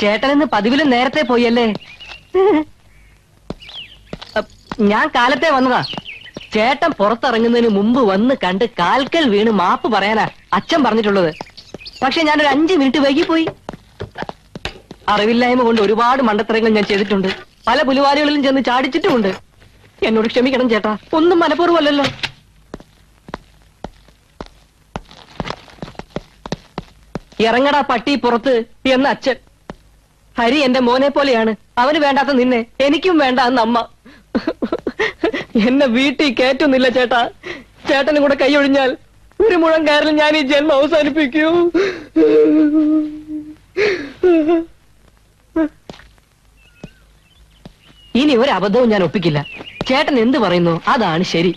ചേട്ടൻ ഇന്ന് പതിവിലും നേരത്തെ പോയല്ലേ? ഞാൻ കാലത്തെ വന്നതാ. ചേട്ടൻ പുറത്തിറങ്ങുന്നതിന് മുമ്പ് വന്ന് കണ്ട് കാൽക്കൽ വീണ് മാപ്പ് പറയാനാ അച്ഛൻ പറഞ്ഞിട്ടുള്ളത്. പക്ഷെ ഞാനൊരു അഞ്ചു മിനിറ്റ് വൈകി പോയി. അറിവില്ലായ്മ കൊണ്ട് ഒരുപാട് മണ്ടത്തരങ്ങൾ ഞാൻ ചെയ്തിട്ടുണ്ട്. പല പുലിവാലികളിലും ചെന്ന് ചാടിച്ചിട്ടുമുണ്ട്. എന്നോട് ക്ഷമിക്കണം ചേട്ടാ. ഒന്നും മനഃപൂർവമല്ലല്ലോ. ഇറങ്ങടാ പട്ടി പുറത്ത് എന്ന അച്ഛൻ ഹരി എന്റെ മോനെ പോലെയാണ്. അവന് വേണ്ടാത്ത നിന്നെ എനിക്കും വേണ്ട അന്നമ്മ അമ്മ. എന്നെ വീട്ടിൽ കയറ്റുന്നില്ല ചേട്ടാ. ചേട്ടനും കൂടെ കൈയൊഴിഞ്ഞാൽ ഒരു മുഴം കയറിൽ ഞാൻ ഈ ജന്മം അവസാനിപ്പിക്കൂ. ഇനി ഒരു അബദ്ധവും ഞാൻ ഒപ്പിക്കില്ല. ചേട്ടൻ എന്ത് പറയുന്നു അതാണ് ശരി.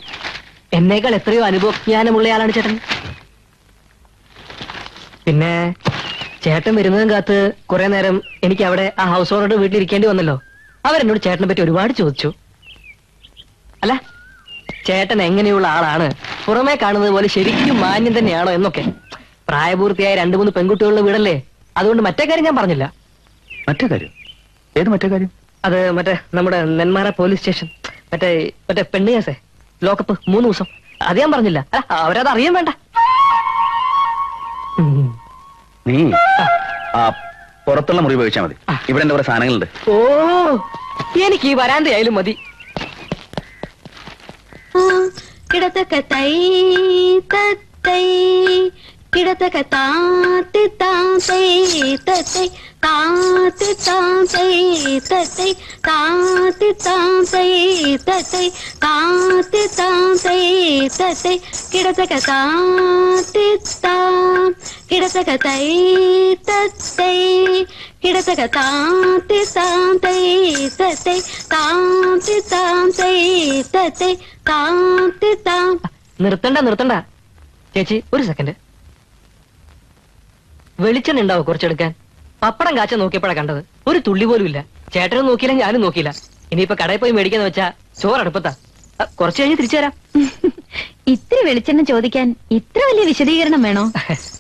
എന്നേക്കാൾ എത്രയോ അനുഭവജ്ഞാനമുള്ളയാളാണ് ചേട്ടൻ. പിന്നെ ചേട്ടൻ വരുന്നതും കാത്ത് കുറെ നേരം എനിക്ക് അവിടെ ആ ഹൗസ് ഓണറുടെ വീട്ടിലിരിക്കേണ്ടി വന്നല്ലോ. അവരെന്നോട് ചേട്ടനെ പറ്റി ഒരുപാട് ചോദിച്ചു. അല്ല ചേട്ടൻ എങ്ങനെയുള്ള ആളാണ്? പുറമേ കാണുന്നത് പോലെ ശരിക്കും മാന്യം തന്നെയാണോ എന്നൊക്കെ. പ്രായപൂർത്തിയായ രണ്ടു മൂന്ന് പെൺകുട്ടികളുടെ വീടല്ലേ? അതുകൊണ്ട് മറ്റേ കാര്യം ഞാൻ പറഞ്ഞില്ല. മറ്റേ കാര്യം? ഏത് മറ്റേ കാര്യം? അത് മറ്റേ നമ്മുടെ നെന്മാറ പോലീസ് സ്റ്റേഷൻ. മറ്റേ മറ്റേ പെണ്ണ് കേസേ? ലോക്കപ്പ് മൂന്ന് ദിവസം. അത് ഞാൻ പറഞ്ഞില്ല. അല്ല അവരത് അറിയാൻ വേണ്ട. നീ? ആ പുറത്തുള്ള മുറി ഉപയോഗിച്ചാൽ മതി. ഇവിടെ എന്റെ കുറെ സാധനങ്ങളുണ്ട്. ഓ എനിക്ക് ഈ വരാന്തയായാലും മതി. കിടത്തക്ക തൈ തത്തൈ കിടത്തക്ക താത്തി താത്തൈ തത്തൈ താത്തി താത്തൈ തത്തൈ താത്തി താത്തൈ തത്തൈ താത്തി താത്തൈ തത്തൈ കിടത്തക്ക താത്തി താ കിടത്തക്ക തൈ തത്തൈ കിടത്തക്ക താത്തി താത്തൈ തത്തൈ താത്തി താത്തൈ തത്തൈ താത്തി താ നിർത്തണ്ട നിർത്തണ്ട. ചേച്ചി ഒരു സെക്കൻഡ് വെളിച്ചെണ്ണ ഉണ്ടാവോ കുറച്ചെടുക്കാൻ? പപ്പടം കാച്ച നോക്കിയപ്പോഴാ കണ്ടത്. ഒരു തുള്ളി പോലും ഇല്ല. ചേട്ടനും നോക്കിയില്ല ഞാനും നോക്കിയില്ല. ഇനിയിപ്പോ കടയിൽ പോയി മേടിക്കാന്ന് വെച്ചാ ചോറ് അടുപ്പത്താ. കുറച്ചു കുറച്ച് കഴിഞ്ഞ് തിരിച്ചു തരാം ഇത്ര വെളിച്ചെണ്ണ ചോദിക്കാൻ ഇത്ര വലിയ വിശദീകരണം വേണോ?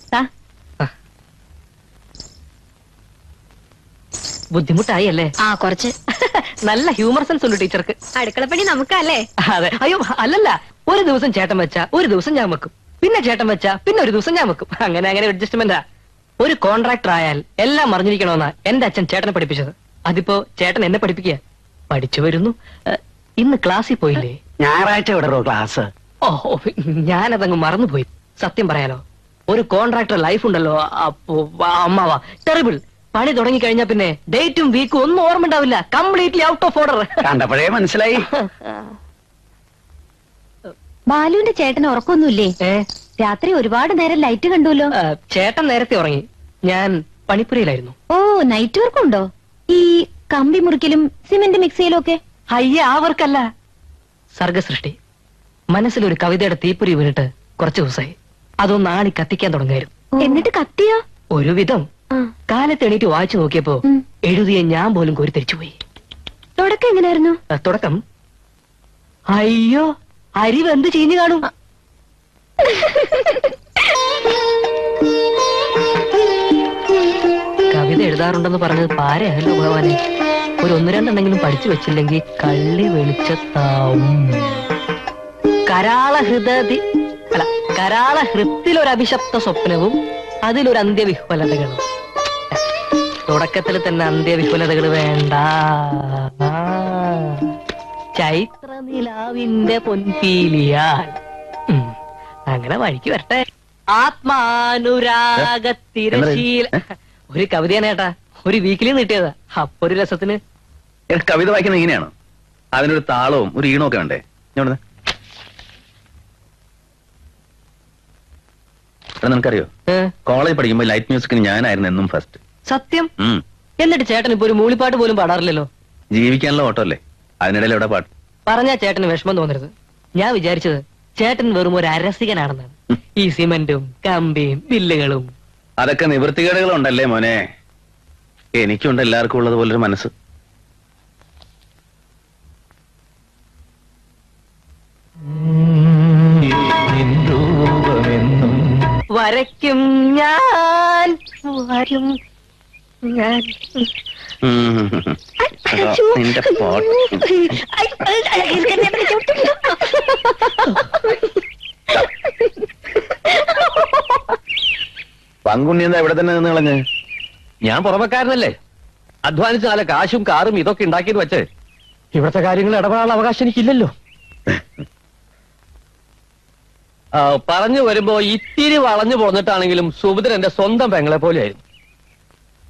ബുദ്ധിമുട്ടായി അല്ലേ ആ കുറച്ച്. നല്ല ഹ്യൂമർ സെൻസ് ഉണ്ട് ടീച്ചർക്ക്. അടുക്കളപ്പണി നമുക്കല്ലേ? അതെ. അയ്യോ അല്ലല്ല. ഒരു ദിവസം ചേട്ടൻ വെച്ച ഒരു ദിവസം ഞാൻ വെക്കും. പിന്നെ ചേട്ടൻ വെച്ച പിന്നെ ഒരു ദിവസം ഞാൻ വെക്കും. അങ്ങനെ അങ്ങനെ അഡ്ജസ്റ്റ്മെന്റാ ഒരു കോൺട്രാക്ടർ ആയാൽ എല്ലാം മറിഞ്ഞിരിക്കണമെന്നാ എന്റെ അച്ഛൻ ചേട്ടനെ പഠിപ്പിച്ചത്. അതിപ്പോ ചേട്ടൻ എന്നെ പഠിപ്പിക്കുക. പഠിച്ചു വരുന്നു. ഇന്ന് ക്ലാസ്സിൽ പോയില്ലേ? ഞായറാഴ്ച വിടറോ ക്ലാസ്? ഓ ഓ, ഞാനതങ്ങ് മറന്നുപോയി. സത്യം പറയാലോ. ഒരു കോൺട്രാക്ടർ ലൈഫ് ഉണ്ടല്ലോ അപ്പോ അമ്മാവാ. ടെറിബിൾ പണി തുടങ്ങി കഴിഞ്ഞാ പിന്നെ ഡേറ്റും വീക്കും ഒന്നും ഓർമ്മ ഉണ്ടാവില്ല കംപ്ലീറ്റ്ലി ഔട്ട് ഓഫ് ഓർഡർ കണ്ടപ്പോഴേ മനസ്സിലായി. ബാലുവിന്റെ ചേട്ടൻ ഉറക്കൊന്നുമില്ലേ? രാത്രി ഒരുപാട് നേരം ലൈറ്റ് കണ്ടുല്ലോ ചേട്ടൻ നേരത്തെ ഉറങ്ങി. ഞാൻ പണിപ്പുരയിലായിരുന്നു. ഓ നൈറ്റ് വർക്ക് ഉണ്ടോ? ഈ കമ്പി മുറിക്കലും സിമെന്റ് മിക്സിയിലും ഒക്കെ? അയ്യ ആ വർക്കല്ല. സർഗസൃഷ്ടി. മനസ്സിലൊരു കവിതയുടെ തീപ്പൊരി വീണിട്ട് കുറച്ചു ദിവസമായി. അതൊന്ന് ആണി കത്തിക്കാൻ തുടങ്ങായിരുന്നു. എന്നിട്ട് കത്തിയോ? ഒരുവിധം. ആ. കാലത്ത് എണീറ്റ് വായിച്ചു നോക്കിയപ്പോ എഴുതിയ ഞാൻ പോലും കോരിത്തിരിച്ചു പോയി. തുടക്കം എങ്ങനെയായിരുന്നു? തുടക്കം. അയ്യോ അരിവ് എന്ത് ചീഞ്ഞു കാണും? കവിത എഴുതാറുണ്ടെന്ന് പറഞ്ഞത് പാരയല്ലോ ഭഗവാനെ. ഒരു ഒന്ന് രണ്ടെണ്ണെങ്കിലും പഠിച്ചു വെച്ചില്ലെങ്കിൽ കള്ളി വെളിച്ചത്താവും. കരാള ഹൃദതി അല്ല കരാള ഹൃത്തിലൊരഭിശപ്ത സ്വപ്നവും അതിലൊരു അന്ത്യവിഹ്വലതകളും തുടക്കത്തിൽ തന്നെ അന്ത്യവിഹ്വലതകൾ വേണ്ട. ആ. ചൈത്രനിലാവിന്റെ പൊൻപീലിയാൽ. അങ്ങനെ വഴിക്ക് വരട്ടെ. ആത്മാനുരാഗത്തിരശീല ഒരു കവിതയാണ് ഏട്ടാ. ഒരു വീക്കിലി നീട്ടിയത്. അപ്പൊ ഒരു രസത്തിന്. കവിത വായിക്കുന്നത് ഇങ്ങനെയാണ്. അതിനൊരു താളവും ഒരു ഈണവും ഒക്കെ വേണ്ടേ ഞാൻ നിനക്കറിയോ? കോളേജ് പഠിക്കുമ്പോൾ ലൈറ്റ് മ്യൂസിക്കിന് ഞാനായിരുന്നു എന്നും ഫസ്റ്റ് സത്യം? എന്നിട്ട് ചേട്ടൻ ഇപ്പൊ ഒരു മൂളിപ്പാട്ട് പോലും പാടാറില്ലല്ലോ? ജീവിക്കാനുള്ള ഓട്ടോ അല്ലേ അതിനിടയിൽ എവിടെ പാട്ട് പറഞ്ഞാ ചേട്ടന് വിഷമം തോന്നരുത്. ഞാൻ വിചാരിച്ചത് ചേട്ടൻ വെറും ഒരു അരസികനാണെന്നാണ്. ഈ സിമന്റും കമ്പിയും ബില്ലുകളും അതൊക്കെ നിവൃത്തികേടുകളുണ്ടല്ലേ മോനെ? എനിക്കുണ്ട് എല്ലാവർക്കും ഉള്ളത് പോലൊരു മനസ്സ്. വരയ്ക്കും ഞാൻ. വരും. ഞാൻ നിന്റെ പങ്കുണ്ണി എന്താ ഇവിടെ തന്നെ നിന്ന് കളഞ്ഞ്? ഞാൻ പുറമക്കാരനല്ലേ? അധ്വാനിച്ച നല്ല കാശും കാറും ഇതൊക്കെ ഉണ്ടാക്കിയത് വെച്ച്. ഇവിടുത്തെ കാര്യങ്ങൾ ഇടപെടാനുള്ള അവകാശം എനിക്കില്ലല്ലോ. ആ, പറഞ്ഞു വരുമ്പോ ഇത്തിരി വളഞ്ഞു പോന്നിട്ടാണെങ്കിലും സുഭദ്ര എന്റെ സ്വന്തം പെങ്ങളെ പോലെയായിരുന്നു.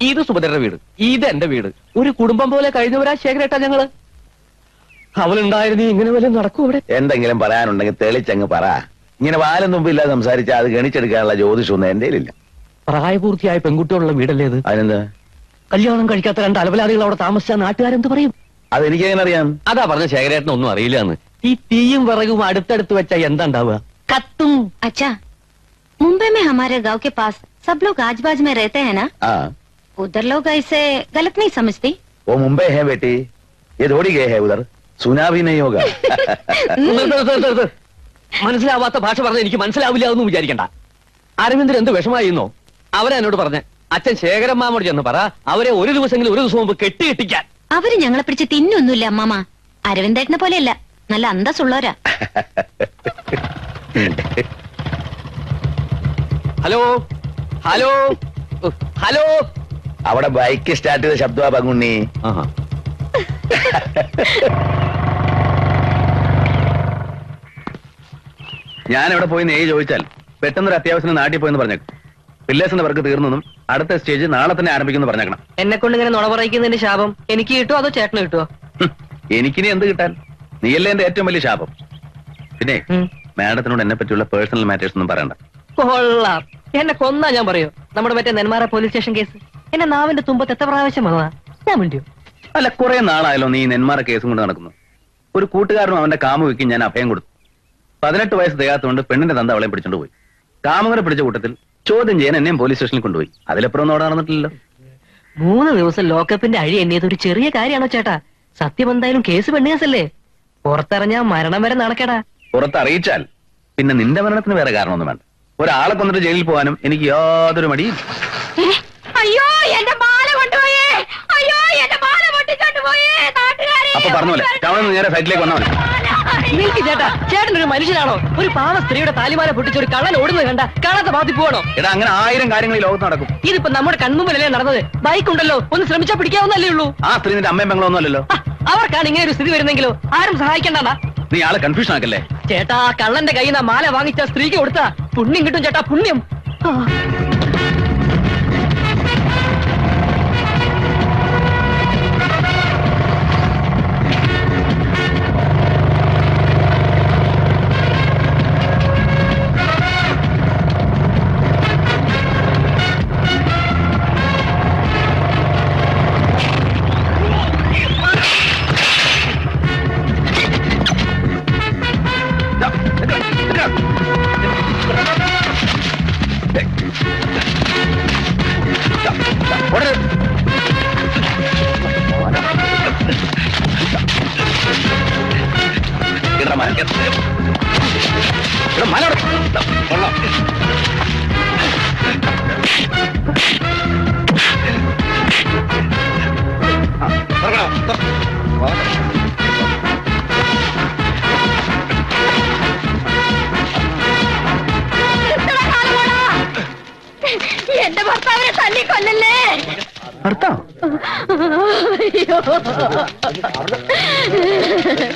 ഇത് സുഭദ്രയുടെ വീട് ഇത് എന്റെ വീട് ഒരു കുടുംബം പോലെ കഴിഞ്ഞവരാ ശേഖരേട്ടാ ഞങ്ങള് അവളുണ്ടായിരുന്നു ഇങ്ങനെ വല്ലതും നടക്കും ഇവിടെ എന്തെങ്കിലും പറയാനുണ്ടെങ്കിൽ തെളിച്ചങ്ങ് പറ ഇങ്ങനെ വാലും തുമ്പില്ലാതെ സംസാരിച്ചാൽ അത് ഗണിച്ചെടുക്കാനുള്ള ജ്യോതിഷമൊന്നും എന്റെ ഇല്ല പ്രായപൂർത്തിയായ പെൺകുട്ടികളുള്ള വീടല്ലേ ഇത് അതിനെന്താ കല്യാണം കഴിക്കാത്ത രണ്ട് അലവലാദികൾ അവിടെ താമസിച്ച നാട്ടുകാരെന്ത് പറയും അതെനിക്കെങ്ങനെ അറിയാം അതാ പറഞ്ഞ ശേഖരേട്ടന് ഒന്നും അറിയില്ലാന്ന് ഈ തീയും വിറകും അടുത്തടുത്ത് വെച്ചാ എന്താ ഉണ്ടാവുക കത്തും अच्छा मुंबई में हमारे गांव के पास सब लोग आज बाज में रहते हैं ना ആ उधर लोग ऐसे गलत नहीं समझते वो मुंबई है बेटी ये दौड़ी गए है उधर सुना भी नहीं होगा നിർത്ത് നിർത്ത് നിർത്ത് നിർത്ത്. മനസ്സിലാവാത്ത ഭാഷ പറഞ്ഞ എനിക്ക് മനസ്സിലാവില്ല എന്ന് വിചാരിക്കണ്ട അരവിന്ദൻ എന്ത് വിഷമായിരുന്നോ അവരെ എന്നോട് പറഞ്ഞ അച്ഛൻ ശേഖരൻ മാമോട് ചെന്ന് പറ അവരെ ഒരു ദിവസമെങ്കിലും ഒരു ദിവസം മുമ്പ് കെട്ടി കെട്ടിക്കാൻ അവര് ഞങ്ങളെ പിടിച്ച് തിന്നൊന്നുമില്ല അമ്മാമ അരവിന്ദേട്ടനെ പോലെയല്ല നല്ല അന്തസ്സുള്ളവരാ ഹലോ ഹലോ ഉഹ്, ഹലോ അവിടെ ബൈക്ക് സ്റ്റാർട്ട് ചെയ്ത ശബ്ദമാ പങ്കുണ്ണി. ഞാൻ എവിടെ പോയി നെയ്യ് ചോദിച്ചാൽ പെട്ടെന്നൊരു അത്യാവശ്യം നാട്ടിൽ പോയെന്ന് പറഞ്ഞേക്കും. പില്ലേഴ്സിന്റെ വർക്ക് തീർന്നെന്നും അടുത്ത സ്റ്റേജ് നാളെ തന്നെ ആരംഭിക്കുന്നു പറഞ്ഞേക്കണം. എന്നെ കൊണ്ട് ഇങ്ങനെ നുണ പറയിക്കുന്നതിന്റെ ശാപം എനിക്ക് കിട്ടുമോ അതോ ചേട്ടന് കിട്ടുമോ എനിക്ക് എനിക്കിനി എന്ത് കിട്ടാൻ? നീയല്ലേ എന്റെ ഏറ്റവും വലിയ ശാപം. പിന്നെ. മാഡത്തിനോട് എന്നെ പറ്റിയുള്ള പേഴ്സണൽ മാറ്റേഴ്സ് ഒന്നും പറയണ്ട. കൊള്ളാം. എന്നെ കൊന്നാ ഞാൻ പറയൂ. നമ്മുടെ മറ്റേ നെന്മാറ പോലീസ് സ്റ്റേഷൻ കേസ്. എന്നെ നാവിന്റെ തുമ്പത്ത് എത്ര പ്രാവശ്യം വന്നതാ? ഞാൻ മിണ്ടിയോ? അല്ല കുറെ നാളായല്ലോ നീ നെന്മാറ കേസും കൊണ്ട് നടക്കുന്നു. ഒരു കൂട്ടുകാരനും അവന്റെ കാമുവിക്ക് ഞാൻ അഭയം കൊടുത്തു. പതിനെട്ട് വയസ്സ് തികയാത്തതുകൊണ്ട് പെണ്ണിന്റെ തന്ത അവളെ പിടിച്ചോണ്ട് പോയി. കാമുകനെ പിടിച്ച കൂട്ടത്തിൽ ചോദ്യം ചെയ്യാൻ എന്നെയും പോലീസ് സ്റ്റേഷനിൽ കൊണ്ടുപോയി. അതിലപ്പുറം അവിടെ നടന്നിട്ടില്ലല്ലോ. മൂന്ന് ദിവസം ലോക്കപ്പിന്റെ അഴി എണ്ണിയത് ഒരു ചെറിയ കാര്യമാണോ ചേട്ടാ? സത്യം എന്തായാലും കേസ് പെണ്ണുകേസല്ലേ പുറത്തിറങ്ങാ മരണം വരെ നടക്കടാ. പുറത്തറിയിച്ചാൽ പിന്നെ നിന്റെ മരണത്തിന് വേറെ കാരണമൊന്നും വേണ്ട. ഒരാളെ കൊന്നിട്ട് ജയിലിൽ പോകാനും എനിക്ക് യാതൊരു മടിയും അയ്യോ എന്റെ മാല കൊണ്ടുപോയേ. അയ്യോ എന്റെ മാല പൊട്ടിച്ചോണ്ട് പോയേ. നാട്ടുകാരെ അപ്പൊ പറഞ്ഞോലെ ടൗണിൽ നിന്ന് നേരെ സൈറ്റിലേക്ക് വന്നാൽ നിൽക്ക് ചേട്ടാ ചേട്ടൻ ഒരു മനുഷ്യനാണോ? ഒരു പാവ സ്ത്രീയുടെ താലിമാല പൊട്ടിച്ച് ഒരു കള്ളൻ ഓടുന്നത് കണ്ട കാണാത്ത ബാധി പോവാണോ? എടാ അങ്ങനെ ആയിരം കാര്യങ്ങൾ ഈ ലോകത്ത് നടക്കും. ഇതിപ്പോ നമ്മുടെ കൺമുമ്പിലല്ലേ നടന്നത്? ബൈക്ക് ഉണ്ടല്ലോ ഒന്ന് ശ്രമിച്ചാ പിടിക്കാവുന്നല്ലേ ഉള്ളൂ. ആ സ്ത്രീ നിന്റെ അമ്മയും പെങ്ങളൊന്നും അല്ലല്ലോ. ആ, അവർക്കാണ് ഇങ്ങനെ ഒരു സ്ഥിതി വരുന്നെങ്കിലോ? ആരും സഹായിക്കണ്ടാ? നീ ആളെ കൺഫ്യൂഷൻ ആക്കല്ലേ? ചേട്ടാ ആ കള്ളന്റെ കയ്യിൽ നിന്ന് മാല വാങ്ങിച്ച സ്ത്രീക്ക് കൊടുത്ത. പുണ്യം കിട്ടും ചേട്ടാ പുണ്യം. ആ.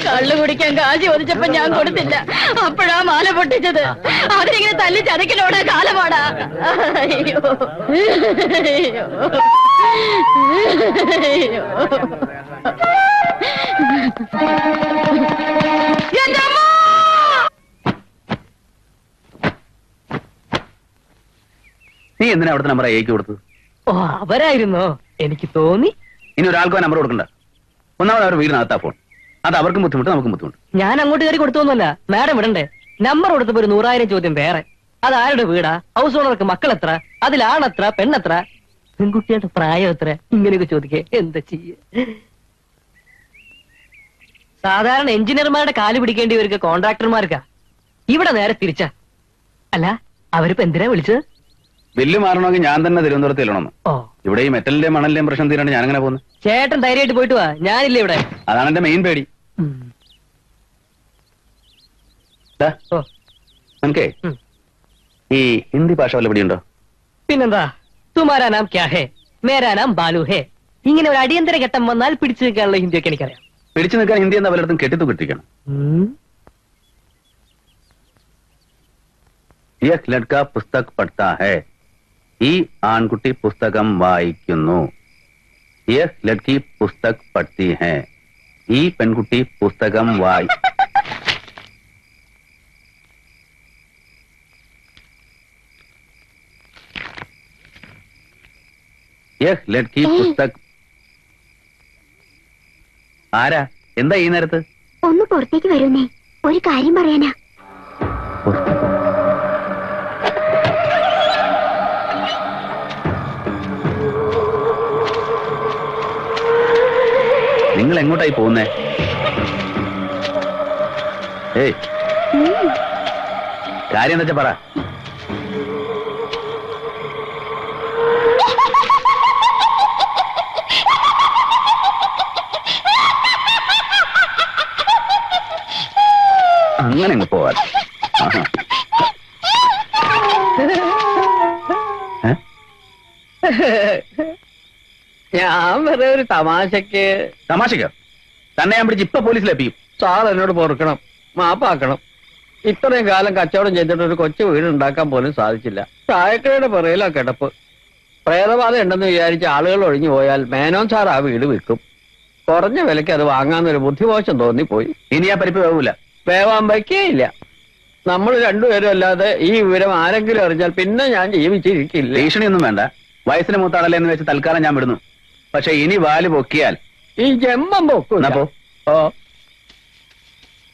കള്ളു കുടിക്കാൻ കാശി ഒതിച്ചപ്പോ ഞാൻ കൊടുത്തില്ല. അപ്പോഴാ മാല പൊട്ടിച്ചത്. അവരിങ്ങനെ തല്ലി ചതക്കലോടെ കാലമാടാ. അയ്യോ. അയ്യോ. അയ്യോ. എന്റെ അമ്മ! നീ എന്തിനാ അവിടുത്തെ നമ്പർ അയക്ക് കൊടുത്തത്? ഓ അവരായിരുന്നോ? എനിക്ക് തോന്നി. ഇനി ഒരാൾക്കോ നമ്പർ കൊടുക്കണ്ട. ഒന്നാമത് അവർ വീടിനകത്താ ഫോൺ അത് അവർക്കും ബുദ്ധിമുട്ട് നമുക്കും ബുദ്ധിമുട്ട്. ഞാൻ അങ്ങോട്ട് കയറി കൊടുത്തൊന്നുമല്ല. മാഡം ഇടണ്ടേ നമ്പർ കൊടുത്തപ്പോ ഒരു നൂറായിരം ചോദ്യം വേറെ. അത് ആരുടെ വീടാ? ഹൗസ് ഓണർക്ക് മക്കൾ എത്ര അതിലാണെത്ര പെണ്ണെത്ര? പെൺകുട്ടിയുടെ പ്രായം എത്ര? ഇങ്ങനെയൊക്കെ ചോദിക്കേ. എന്താ ചെയ്യ? സാധാരണ എഞ്ചിനീയർമാരുടെ കാൽ പിടിക്കേണ്ടിയവർക്ക് കോൺട്രാക്ടർമാർക്കാ. ഇവിടെ നേരെ തിരിച്ച. അല്ല അവരിപ്പോ എന്തിനാ വിളിച്ചത്? ബില്ല് മാറണമെങ്കിൽ ഞാൻ തന്നെ തിരുവനന്തപുരത്ത് ചെല്ലണമെന്ന്. ഓ ഇവിടെ ഈ മെറ്റലിന്റെയും മണലിന്റെയും പ്രശ്നം തീരാണ്ട് ഞാൻ അങ്ങനെ പോകുന്നു? ചേട്ടൻ ധൈര്യമായിട്ട് പോയിട്ട് വാ. ഞാനില്ല ഇവിടെ. അതാണ് എന്റെ മെയിൻ പേടി. ദാ, ഓ. നിനക്കേ ഉം. ഈ ഹിന്ദി ഭാഷ വല്ല പിടിയുണ്ടോ? പിന്നെന്താ? തുമാരാ നാം ക്യാ ഹേ? മേരാ നാം ബാലു ഹേ? ഇങ്ങനെ ഒരു അടിയന്തര ഘട്ടം വന്നാൽ പിടിച്ചു നിൽക്കാനുള്ള ഹിന്ദിയൊക്കെ എനിക്കറിയാം. പിടിച്ചു നിൽക്കാൻ ഹിന്ദി എന്താ പലയിടത്തും കെട്ടിത്തു കിട്ടിക്കണം. യഹ് ലഡ്ക പുസ്തക് പഠിത്ത ഹേ? ഈ ആൺകുട്ടി പുസ്തകം വായിക്കുന്നു. യഹ് ലഡ്കി പുസ്തക് പഠിത്തി ഹേ. ഈ പെൺകുട്ടി പുസ്തകം വായി യഹ് ലഡ്കി പുസ്തക് ആരാ? എന്താ ഈ നേരത്ത്? ഒന്ന് പുറത്തേക്ക് വരുന്നേ. ഒരു കാര്യം പറയാനാ. നിങ്ങൾ എങ്ങോട്ടായി പോകുന്നേ ഏയ് കാര്യം എന്താ പറ അങ്ങനെ അങ്ങ് ആഹാ. ഏ? ഞാൻ വെറുതെ ഒരു തമാശക്ക്. തമാശക്കോ? തന്നെ ഞാൻ പിടിച്ച് ഇപ്പൊ പോലീസിലെത്തിക്കും സാർ എന്നോട് പൊറുക്കണം മാപ്പാക്കണം. ഇത്രയും കാലം കച്ചവടം ചെയ്തിട്ട് ഒരു കൊച്ചു വീട് ഉണ്ടാക്കാൻ പോലും സാധിച്ചില്ല. ചായക്കടയുടെ പുറയിലാ കിടപ്പ്. പ്രേതബാധ ഉണ്ടെന്ന് വിചാരിച്ച് ആളുകൾ ഒഴിഞ്ഞു പോയാൽ മേനോൻ സാർ ആ വീട് വിൽക്കും. കുറഞ്ഞ വിലയ്ക്ക് അത് വാങ്ങാന്നൊരു ബുദ്ധിമോശം തോന്നിപ്പോയി. ഇനി ആ പരിപ്പ് വേവൂല. വേവാൻ വയ്ക്കേയില്ല നമ്മൾ രണ്ടുപേരും അല്ലാതെ ഈ വിവരം ആരെങ്കിലും അറിഞ്ഞാൽ പിന്നെ ഞാൻ ജീവിച്ചിരിക്കില്ല. ഭീഷണിയൊന്നും വേണ്ട. വയസ്സിന് മൂത്താളല്ലേ എന്ന് വെച്ച് തൽക്കാലം ഞാൻ വിടുന്നു. പക്ഷെ ഇനി വാൽ പൊക്കിയാൽ ഈ ജന്മം പൊക്കും